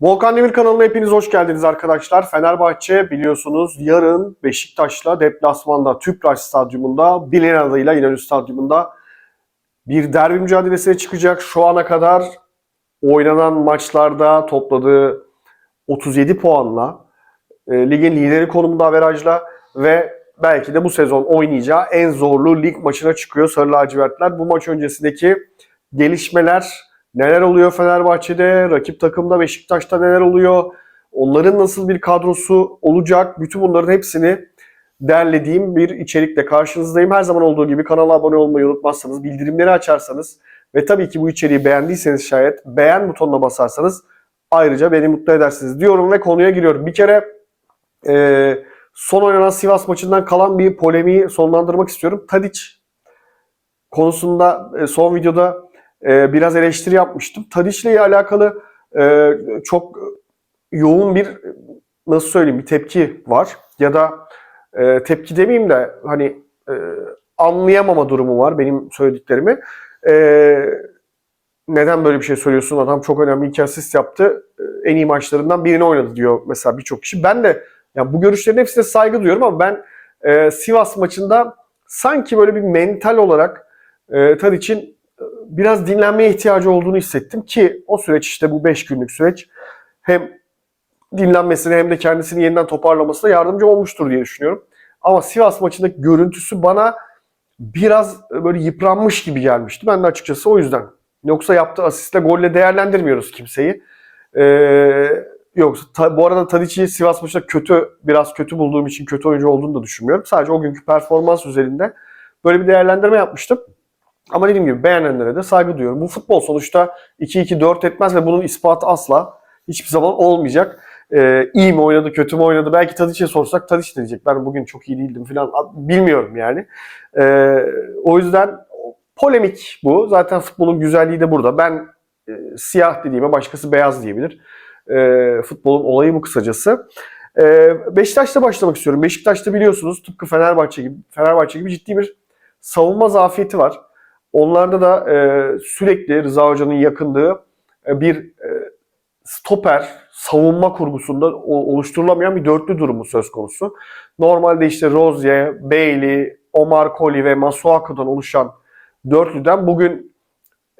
Volkan Demir kanalına hepiniz hoş geldiniz arkadaşlar. Fenerbahçe biliyorsunuz yarın Beşiktaş'la deplasmanda Tüpraş Stadyumunda bilinen adıyla İnönü Stadyumunda bir derbi mücadelesine çıkacak. Şu ana kadar oynanan maçlarda topladığı 37 puanla e, ligin lideri konumunda averajla ve belki de bu sezon oynayacağı en zorlu lig maçına çıkıyor Sarı Lacivertler. Bu maç öncesindeki gelişmeler neler oluyor Fenerbahçe'de, rakip takımda Beşiktaş'ta neler oluyor, onların nasıl bir kadrosu olacak, bütün bunların hepsini derlediğim bir içerikle karşınızdayım. Her zaman olduğu gibi kanala abone olmayı unutmazsanız, bildirimleri açarsanız ve tabii ki bu içeriği beğendiyseniz şayet beğen butonuna basarsanız ayrıca beni mutlu edersiniz diyorum ve konuya giriyorum. Bir kere e, son oynanan Sivas maçından kalan bir polemiği sonlandırmak istiyorum. Tadic konusunda e, son videoda e, biraz eleştiri yapmıştım. Tadic ile alakalı e, çok yoğun bir nasıl söyleyeyim bir tepki var ya da e, tepki demeyeyim de hani e, anlayamama durumu var benim söylediklerimi. E, neden böyle bir şey söylüyorsun? Adam çok önemli iki asist yaptı. E, En iyi maçlarından birini oynadı diyor mesela birçok kişi. Ben de yani bu görüşlerin hepsine saygı duyuyorum ama ben e, Sivas maçında sanki böyle bir mental olarak e, Tadic'in e, biraz dinlenmeye ihtiyacı olduğunu hissettim ki o süreç işte bu 5 günlük süreç hem dinlenmesine hem de kendisini yeniden toparlamasına yardımcı olmuştur diye düşünüyorum. Ama Sivas maçındaki görüntüsü bana biraz böyle yıpranmış gibi gelmişti. Ben de açıkçası o yüzden. Yoksa yaptığı asistle golle değerlendirmiyoruz kimseyi. Ee, yoksa ta- bu arada Tadic'i Sivas maçında kötü biraz kötü bulduğum için kötü oyuncu olduğunu da düşünmüyorum. Sadece o günkü performans üzerinde böyle bir değerlendirme yapmıştım. Ama dediğim gibi beğenenlere de saygı duyuyorum. Bu futbol sonuçta 2-2-4 etmez ve bunun ispatı asla hiçbir zaman olmayacak. Ee, iyi mi oynadı, kötü mü oynadı? Belki Tadic'e sorsak Tadic diyecek. Ben bugün çok iyi değildim falan. Bilmiyorum yani. Ee, o yüzden polemik bu. Zaten futbolun güzelliği de burada. Ben e, siyah dediğime başkası beyaz diyebilir. E, futbolun olayı bu kısacası. E, Beşiktaş'ta başlamak istiyorum. Beşiktaş'ta biliyorsunuz tıpkı Fenerbahçe gibi Fenerbahçe gibi ciddi bir savunma zafiyeti var. Onlarda da e, sürekli Rıza Hoca'nın yakındığı e, bir e, stoper savunma kurgusunda oluşturulamayan bir dörtlü durumu söz konusu. Normalde işte Rozier, Bailey, Omar Colley ve Masuaku'dan oluşan dörtlüden bugün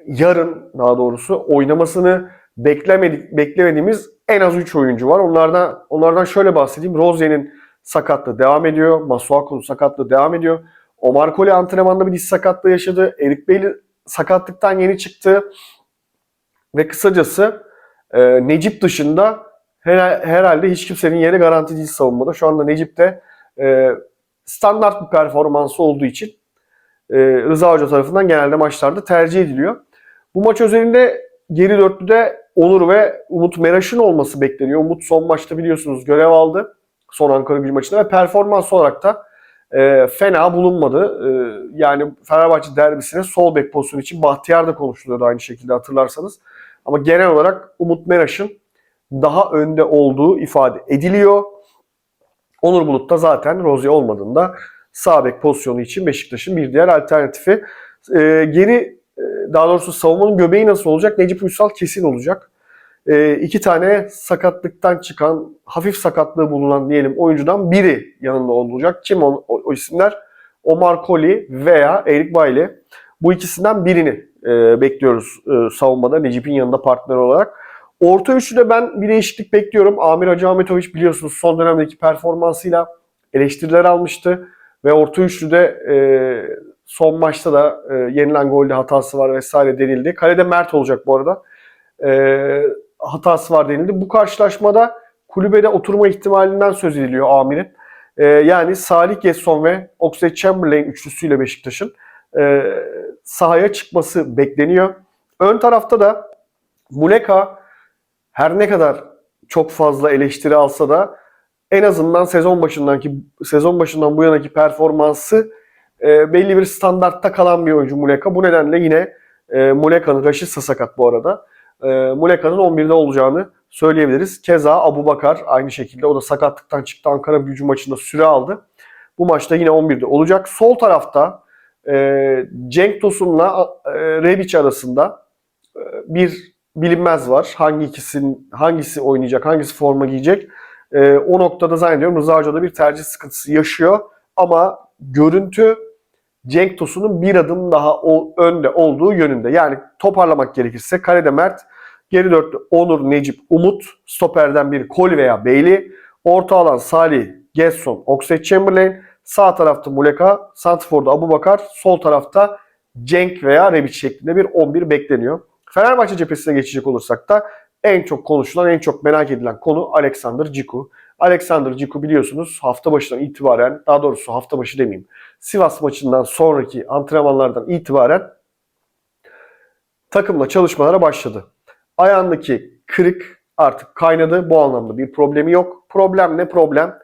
yarın daha doğrusu oynamasını beklemedik beklemediğimiz en az 3 oyuncu var. Onlardan onlardan şöyle bahsedeyim. Rozier'in sakatlığı devam ediyor. Masuaku'nun sakatlığı devam ediyor. Omar Colley antrenmanda bir diz sakatlığı yaşadı. Erik Bailey sakatlıktan yeni çıktı. Ve kısacası e, Necip dışında her- herhalde hiç kimsenin yeri garanti değil savunmada. Şu anda Necip de e, standart bir performansı olduğu için e, Rıza Hoca tarafından genelde maçlarda tercih ediliyor. Bu maç özelinde geri dörtlüde Onur ve Umut Meraş'ın olması bekleniyor. Umut son maçta biliyorsunuz görev aldı. Son Ankara gücü maçında ve performans olarak da e, fena bulunmadı. E, yani Fenerbahçe derbisine sol bek pozisyonu için Bahtiyar da konuşuluyordu aynı şekilde hatırlarsanız. Ama genel olarak Umut Meraş'ın daha önde olduğu ifade ediliyor. Onur Bulut da zaten Rozier olmadığında sağ bek pozisyonu için Beşiktaş'ın bir diğer alternatifi. Ee, geri e, daha doğrusu savunmanın göbeği nasıl olacak? Necip Uysal kesin olacak. Ee, iki tane sakatlıktan çıkan, hafif sakatlığı bulunan diyelim oyuncudan biri yanında olacak. Kim o, o, o isimler? Omar Colley veya Erik Bailey. Bu ikisinden birini e, bekliyoruz e, savunmada Necip'in yanında partner olarak. Orta üçlüde ben bir değişiklik bekliyorum. Amir Hacı Ahmetoviç biliyorsunuz son dönemdeki performansıyla eleştiriler almıştı. Ve orta üçlüde e, son maçta da e, yenilen golde hatası var vesaire denildi. Kalede Mert olacak bu arada. E, hatası var denildi. Bu karşılaşmada kulübede oturma ihtimalinden söz ediliyor Amir'in. E, yani Salih Gesson ve Oxlade Chamberlain üçlüsüyle Beşiktaş'ın e, sahaya çıkması bekleniyor. Ön tarafta da Muleka her ne kadar çok fazla eleştiri alsa da en azından sezon başındaki sezon başından bu yanaki performansı e, belli bir standartta kalan bir oyuncu Muleka. Bu nedenle yine e, Muleka'nın Raşitsa sakat bu arada. E, Muleka'nın 11'de olacağını söyleyebiliriz. Keza Abu Bakar aynı şekilde o da sakatlıktan çıktı Ankara gücü maçında süre aldı. Bu maçta yine 11'de olacak. Sol tarafta e, Cenk Tosun'la e, Rebic arasında e, bir bilinmez var. Hangi ikisinin hangisi oynayacak, hangisi forma giyecek. Ee, o noktada zannediyorum Rıza Hoca bir tercih sıkıntısı yaşıyor. Ama görüntü Cenk Tosun'un bir adım daha önde olduğu yönünde. Yani toparlamak gerekirse kalede Mert, geri dörtlü Onur, Necip, Umut, stoperden biri Kol veya Beyli, orta alan Salih, Gesson, Oxlade Chamberlain, sağ tarafta Muleka, Santifor'da Abubakar, sol tarafta Cenk veya Rebic şeklinde bir 11 bekleniyor. Fenerbahçe cephesine geçecek olursak da en çok konuşulan, en çok merak edilen konu Alexander Ciku. Alexander Ciku biliyorsunuz hafta başından itibaren, daha doğrusu hafta başı demeyeyim, Sivas maçından sonraki antrenmanlardan itibaren takımla çalışmalara başladı. Ayağındaki kırık artık kaynadı. Bu anlamda bir problemi yok. Problem ne problem?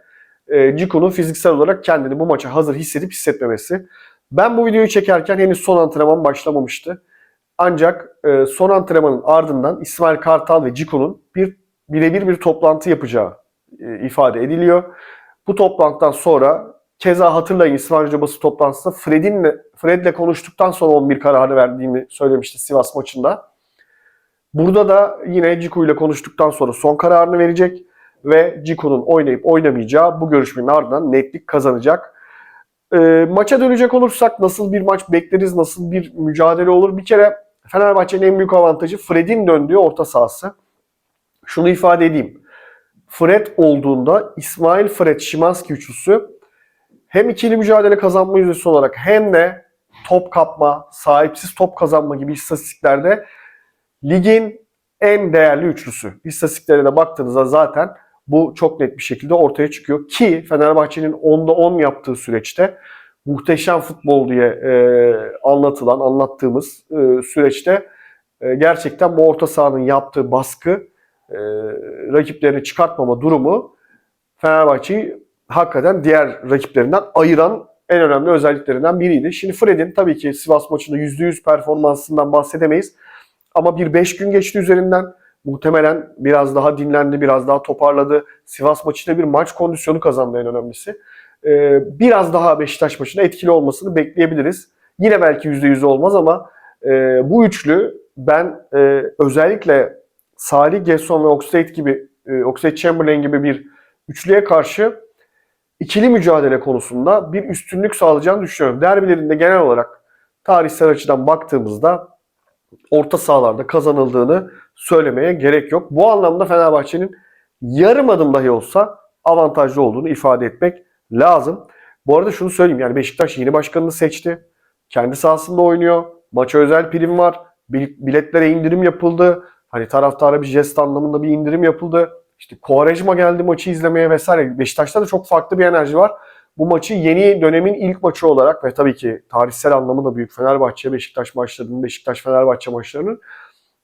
E, Ciku'nun fiziksel olarak kendini bu maça hazır hissedip hissetmemesi. Ben bu videoyu çekerken henüz son antrenman başlamamıştı. Ancak e, son antrenmanın ardından İsmail Kartal ve Ciku'nun bir birebir bir toplantı yapacağı ifade ediliyor. Bu toplantıdan sonra keza hatırlayın İsmail Hoca toplantısında Fred'inle Fred'le konuştuktan sonra 11 kararı verdiğini söylemişti Sivas maçında. Burada da yine Ciku ile konuştuktan sonra son kararını verecek ve Ciku'nun oynayıp oynamayacağı bu görüşmenin ardından netlik kazanacak. E, maça dönecek olursak nasıl bir maç bekleriz, nasıl bir mücadele olur? Bir kere Fenerbahçe'nin en büyük avantajı Fred'in döndüğü orta sahası. Şunu ifade edeyim. Fred olduğunda İsmail Fred Şimanski üçlüsü hem ikili mücadele kazanma yüzdesi olarak hem de top kapma, sahipsiz top kazanma gibi istatistiklerde ligin en değerli üçlüsü. İstatistiklere de baktığınızda zaten bu çok net bir şekilde ortaya çıkıyor. Ki Fenerbahçe'nin 10'da 10 yaptığı süreçte muhteşem futbol diye e, anlatılan, anlattığımız e, süreçte e, gerçekten bu orta sahanın yaptığı baskı, e, rakiplerini çıkartmama durumu Fenerbahçe'yi hakikaten diğer rakiplerinden ayıran en önemli özelliklerinden biriydi. Şimdi Fred'in tabii ki Sivas maçında %100 performansından bahsedemeyiz. Ama bir 5 gün geçti üzerinden. Muhtemelen biraz daha dinlendi, biraz daha toparladı. Sivas maçında bir maç kondisyonu kazandı en önemlisi. Ee, biraz daha Beşiktaş maçında etkili olmasını bekleyebiliriz. Yine belki %100 olmaz ama e, bu üçlü ben e, özellikle Salih Gesson ve Oxlade gibi, e, Oxlade Chamberlain gibi bir üçlüye karşı ikili mücadele konusunda bir üstünlük sağlayacağını düşünüyorum. Derbilerinde genel olarak tarihsel açıdan baktığımızda orta sahalarda kazanıldığını söylemeye gerek yok. Bu anlamda Fenerbahçe'nin yarım adım dahi olsa avantajlı olduğunu ifade etmek lazım. Bu arada şunu söyleyeyim yani Beşiktaş yeni başkanını seçti. Kendi sahasında oynuyor. Maça özel prim var. Biletlere indirim yapıldı. Hani taraftara bir jest anlamında bir indirim yapıldı. İşte Kovarejma geldi maçı izlemeye vesaire. Beşiktaş'ta da çok farklı bir enerji var. Bu maçı yeni dönemin ilk maçı olarak ve tabii ki tarihsel anlamı da büyük Fenerbahçe, Beşiktaş maçlarının, Beşiktaş-Fenerbahçe maçlarının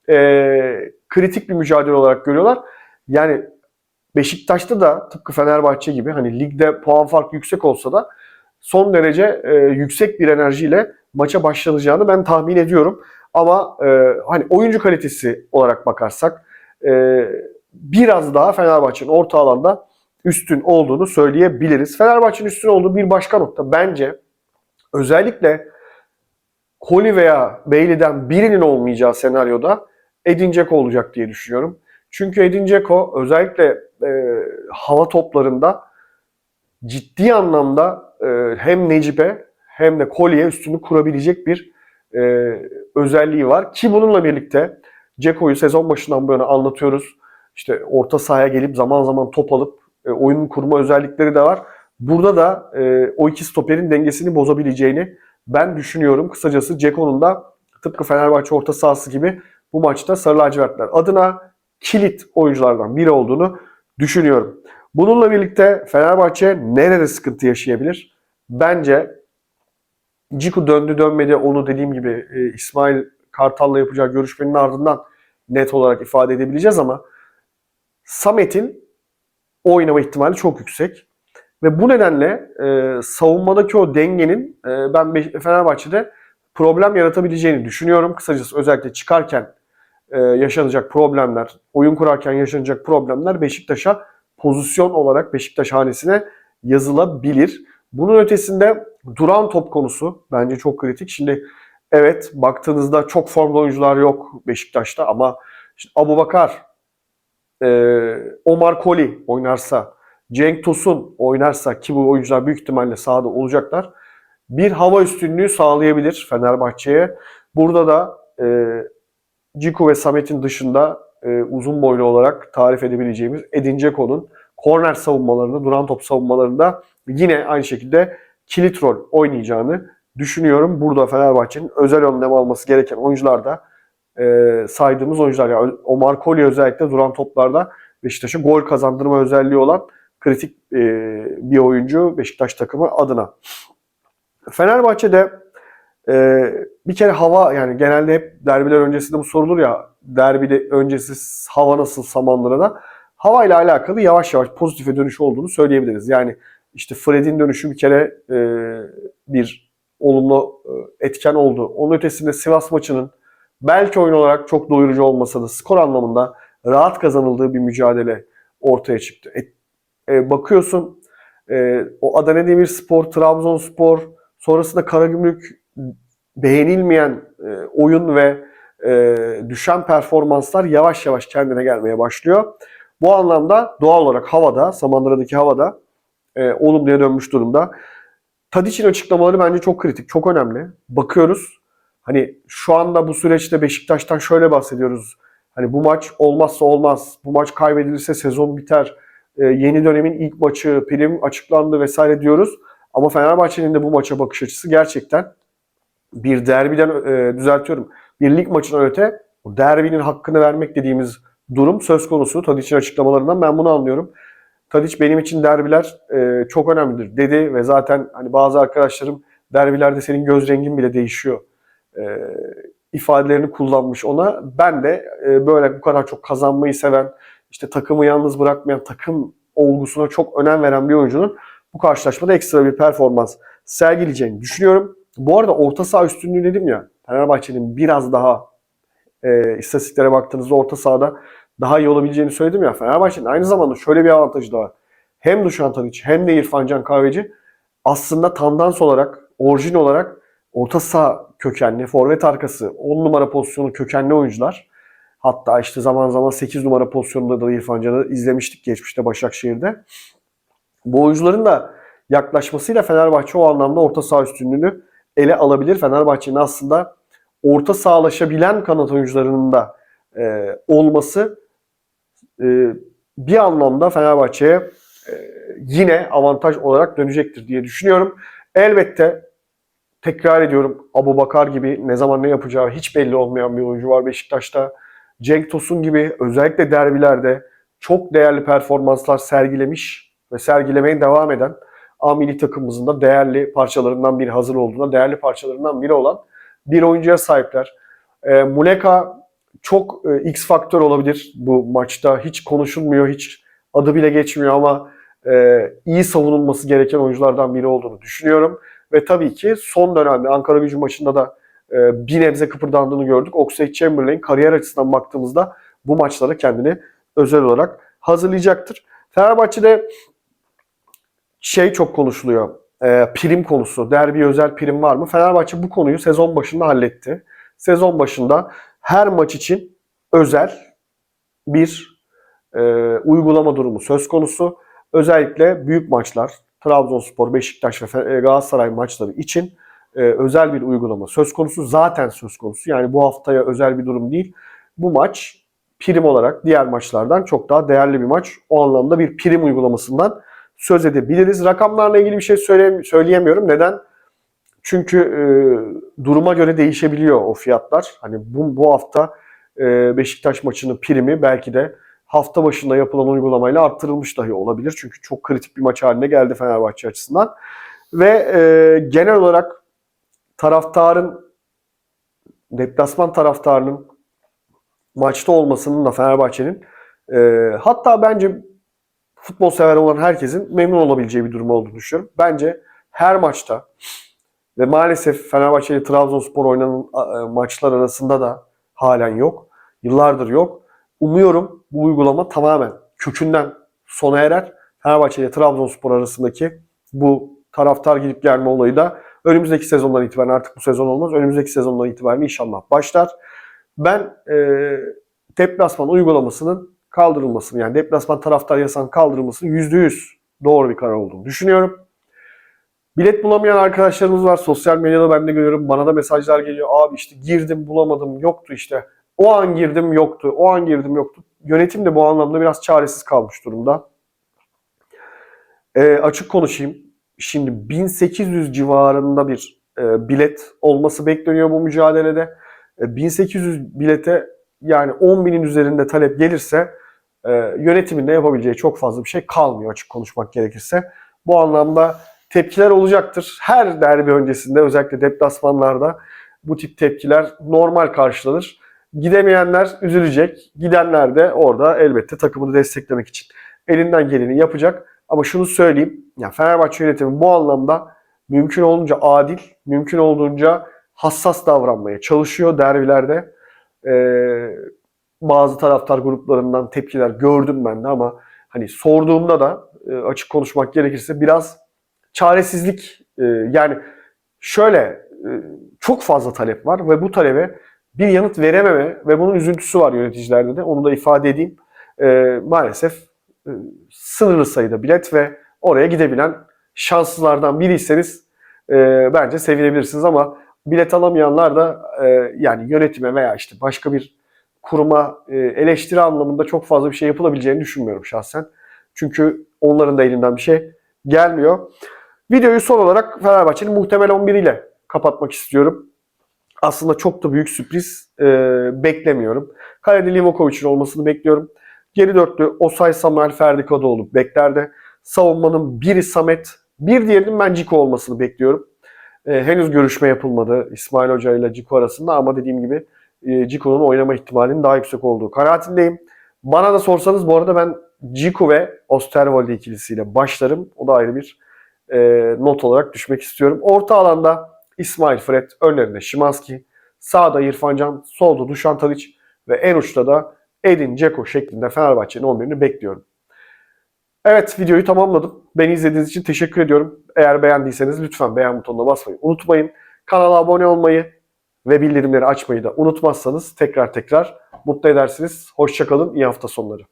e, kritik bir mücadele olarak görüyorlar. Yani Beşiktaş'ta da tıpkı Fenerbahçe gibi hani ligde puan farkı yüksek olsa da son derece e, yüksek bir enerjiyle maça başlanacağını ben tahmin ediyorum. Ama e, hani oyuncu kalitesi olarak bakarsak e, biraz daha Fenerbahçe'nin orta alanda üstün olduğunu söyleyebiliriz. Fenerbahçe'nin üstün olduğu bir başka nokta bence özellikle Koli veya Bailey'den birinin olmayacağı senaryoda Edin Dzeko olacak diye düşünüyorum. Çünkü Edin Dzeko özellikle e, hava toplarında ciddi anlamda e, hem Necip'e hem de Koli'ye üstünlük kurabilecek bir e, özelliği var. Ki bununla birlikte Ceko'yu sezon başından bu yana anlatıyoruz. İşte orta sahaya gelip zaman zaman top alıp e, oyun kurma özellikleri de var. Burada da e, o iki stoperin dengesini bozabileceğini ben düşünüyorum. Kısacası Ceko'nun da tıpkı Fenerbahçe orta sahası gibi bu maçta Sarı Lacivertler adına kilit oyunculardan biri olduğunu düşünüyorum. Bununla birlikte Fenerbahçe nerede sıkıntı yaşayabilir? Bence Ciku döndü dönmedi onu dediğim gibi e, İsmail Kartal'la yapacağı görüşmenin ardından net olarak ifade edebileceğiz ama Samet'in oynama ihtimali çok yüksek. Ve bu nedenle e, savunmadaki o dengenin e, ben Fenerbahçe'de problem yaratabileceğini düşünüyorum. Kısacası özellikle çıkarken e, yaşanacak problemler, oyun kurarken yaşanacak problemler Beşiktaş'a pozisyon olarak Beşiktaş hanesine yazılabilir. Bunun ötesinde duran top konusu bence çok kritik. Şimdi evet baktığınızda çok formda oyuncular yok Beşiktaş'ta ama işte Abu Bakar, e, Omar Koli oynarsa, Cenk Tosun oynarsa ki bu oyuncular büyük ihtimalle sahada olacaklar. Bir hava üstünlüğü sağlayabilir Fenerbahçe'ye. Burada da e, Ciku ve Samet'in dışında e, uzun boylu olarak tarif edebileceğimiz Edin Dzeko'nun korner savunmalarında, duran top savunmalarında yine aynı şekilde kilit rol oynayacağını düşünüyorum. Burada Fenerbahçe'nin özel önlem alması gereken oyuncular da e, saydığımız oyuncular. Yani Omar Kolye özellikle duran toplarda Beşiktaş'a gol kazandırma özelliği olan kritik e, bir oyuncu Beşiktaş takımı adına. Fenerbahçe'de e, bir kere hava yani genelde hep derbiler öncesinde bu sorulur ya derbide öncesi hava nasıl Samandıra'da. Hava ile alakalı yavaş yavaş pozitife dönüş olduğunu söyleyebiliriz. Yani işte Fred'in dönüşü bir kere e, bir olumlu e, etken oldu. Onun ötesinde Sivas maçının belki oyun olarak çok doyurucu olmasa da skor anlamında rahat kazanıldığı bir mücadele ortaya çıktı. E, e, bakıyorsun e, o Adana Demirspor, Trabzonspor, sonrasında Karagümrük beğenilmeyen e, oyun ve e, düşen performanslar yavaş yavaş kendine gelmeye başlıyor. Bu anlamda doğal olarak havada, Samandıra'daki havada e, olumluya dönmüş durumda. Tadiç'in açıklamaları bence çok kritik, çok önemli. Bakıyoruz. Hani şu anda bu süreçte Beşiktaş'tan şöyle bahsediyoruz. Hani bu maç olmazsa olmaz. Bu maç kaybedilirse sezon biter. E, yeni dönemin ilk maçı, prim açıklandı vesaire diyoruz. Ama Fenerbahçe'nin de bu maça bakış açısı gerçekten bir derbiden e, düzeltiyorum. Bir lig maçından öte derbinin hakkını vermek dediğimiz durum söz konusu. Tadiç'in açıklamalarından ben bunu anlıyorum. Tadiç benim için derbiler e, çok önemlidir dedi ve zaten hani bazı arkadaşlarım derbilerde senin göz rengin bile değişiyor e, ifadelerini kullanmış ona. Ben de e, böyle bu kadar çok kazanmayı seven, işte takımı yalnız bırakmayan, takım olgusuna çok önem veren bir oyuncunun bu karşılaşmada ekstra bir performans sergileyeceğini düşünüyorum. Bu arada orta saha üstünlüğü dedim ya, Fenerbahçe'nin biraz daha e, istatistiklere baktığınızda orta sahada daha iyi olabileceğini söyledim ya. Fenerbahçe'nin aynı zamanda şöyle bir avantajı da var. Hem Dušan Tadić hem de İrfan Can Kahveci aslında tandans olarak, orijin olarak orta saha kökenli, forvet arkası 10 numara pozisyonu kökenli oyuncular. Hatta işte zaman zaman 8 numara pozisyonunda da İrfan Can'ı izlemiştik geçmişte Başakşehir'de. Bu oyuncuların da yaklaşmasıyla Fenerbahçe o anlamda orta saha üstünlüğünü ele alabilir. Fenerbahçe'nin aslında orta sağlaşabilen kanat oyuncularının da e, olması e, bir anlamda Fenerbahçe'ye e, yine avantaj olarak dönecektir diye düşünüyorum. Elbette tekrar ediyorum Abu Bakar gibi ne zaman ne yapacağı hiç belli olmayan bir oyuncu var Beşiktaş'ta. Cenk Tosun gibi özellikle derbilerde çok değerli performanslar sergilemiş ve sergilemeye devam eden A milli takımımızın da değerli parçalarından biri hazır olduğunda değerli parçalarından biri olan bir oyuncuya sahipler. E, Muleka çok e, X faktör olabilir bu maçta. Hiç konuşulmuyor, hiç adı bile geçmiyor ama e, iyi savunulması gereken oyunculardan biri olduğunu düşünüyorum. Ve tabii ki son dönemde Ankara gücü maçında da e, bir nebze kıpırdandığını gördük. Oxlade Chamberlain kariyer açısından baktığımızda bu maçlara kendini özel olarak hazırlayacaktır. Fenerbahçe'de şey çok konuşuluyor. E, prim konusu. Derbi özel prim var mı? Fenerbahçe bu konuyu sezon başında halletti. Sezon başında her maç için özel bir e, uygulama durumu söz konusu. Özellikle büyük maçlar, Trabzonspor, Beşiktaş ve Galatasaray maçları için e, özel bir uygulama söz konusu. Zaten söz konusu. Yani bu haftaya özel bir durum değil. Bu maç prim olarak diğer maçlardan çok daha değerli bir maç. O anlamda bir prim uygulamasından söz edebiliriz. Rakamlarla ilgili bir şey söyle, söyleyemiyorum. Neden? Çünkü e, duruma göre değişebiliyor o fiyatlar. Hani bu, bu hafta e, Beşiktaş maçının primi belki de hafta başında yapılan uygulamayla arttırılmış dahi olabilir. Çünkü çok kritik bir maç haline geldi Fenerbahçe açısından. Ve e, genel olarak taraftarın, deplasman taraftarının maçta olmasının da Fenerbahçe'nin e, hatta bence futbol sever olan herkesin memnun olabileceği bir durum olduğunu düşünüyorum. Bence her maçta ve maalesef Fenerbahçe ile Trabzonspor oynanan e, maçlar arasında da halen yok. Yıllardır yok. Umuyorum bu uygulama tamamen kökünden sona erer. Fenerbahçe ile Trabzonspor arasındaki bu taraftar gidip gelme olayı da önümüzdeki sezondan itibaren artık bu sezon olmaz. Önümüzdeki sezondan itibaren inşallah başlar. Ben e, deplasman uygulamasının kaldırılmasını yani deplasman taraftar yasağının kaldırılmasının %100 doğru bir karar olduğunu düşünüyorum. Bilet bulamayan arkadaşlarımız var. Sosyal medyada ben de görüyorum. Bana da mesajlar geliyor. Abi işte girdim bulamadım yoktu işte. O an girdim yoktu. O an girdim yoktu. Yönetim de bu anlamda biraz çaresiz kalmış durumda. E, açık konuşayım. Şimdi 1800 civarında bir e, bilet olması bekleniyor bu mücadelede. E, 1800 bilete yani 10 binin üzerinde talep gelirse e, yönetimin de yapabileceği çok fazla bir şey kalmıyor açık konuşmak gerekirse. Bu anlamda tepkiler olacaktır. Her derbi öncesinde özellikle deplasmanlarda bu tip tepkiler normal karşılanır. Gidemeyenler üzülecek. Gidenler de orada elbette takımını desteklemek için elinden geleni yapacak. Ama şunu söyleyeyim. Ya Fenerbahçe yönetimi bu anlamda mümkün olduğunca adil, mümkün olduğunca hassas davranmaya çalışıyor derbilerde. Ee, bazı taraftar gruplarından tepkiler gördüm ben de ama hani sorduğumda da e, açık konuşmak gerekirse biraz çaresizlik e, yani şöyle e, çok fazla talep var ve bu talebe bir yanıt verememe ve bunun üzüntüsü var yöneticilerde de onu da ifade edeyim. E, maalesef e, sınırlı sayıda bilet ve oraya gidebilen şanslılardan biriyseniz e, bence sevinebilirsiniz ama bilet alamayanlar da e, yani yönetime veya işte başka bir kuruma e, eleştiri anlamında çok fazla bir şey yapılabileceğini düşünmüyorum şahsen. Çünkü onların da elinden bir şey gelmiyor. Videoyu son olarak Fenerbahçe'nin muhtemel 11 ile kapatmak istiyorum. Aslında çok da büyük sürpriz e, beklemiyorum. Kalede Livakovic'in olmasını bekliyorum. Geri dörtlü Osay Samuel Ferdi Kadıoğlu beklerde. Savunmanın biri Samet, bir diğerinin ben Ciko olmasını bekliyorum. E, henüz görüşme yapılmadı İsmail Hoca ile Ciko arasında ama dediğim gibi e, Ciko'nun oynama ihtimalinin daha yüksek olduğu kanaatindeyim. Bana da sorsanız bu arada ben Ciko ve Osterwolde ikilisiyle başlarım. O da ayrı bir e, not olarak düşmek istiyorum. Orta alanda İsmail Fred, önlerinde Şimanski, sağda İrfan Can, solda Dušan Tadić ve en uçta da Edin Dzeko şeklinde Fenerbahçe'nin 11'ini bekliyorum. Evet videoyu tamamladım. Beni izlediğiniz için teşekkür ediyorum. Eğer beğendiyseniz lütfen beğen butonuna basmayı unutmayın. Kanala abone olmayı ve bildirimleri açmayı da unutmazsanız tekrar tekrar mutlu edersiniz. Hoşçakalın, iyi hafta sonları.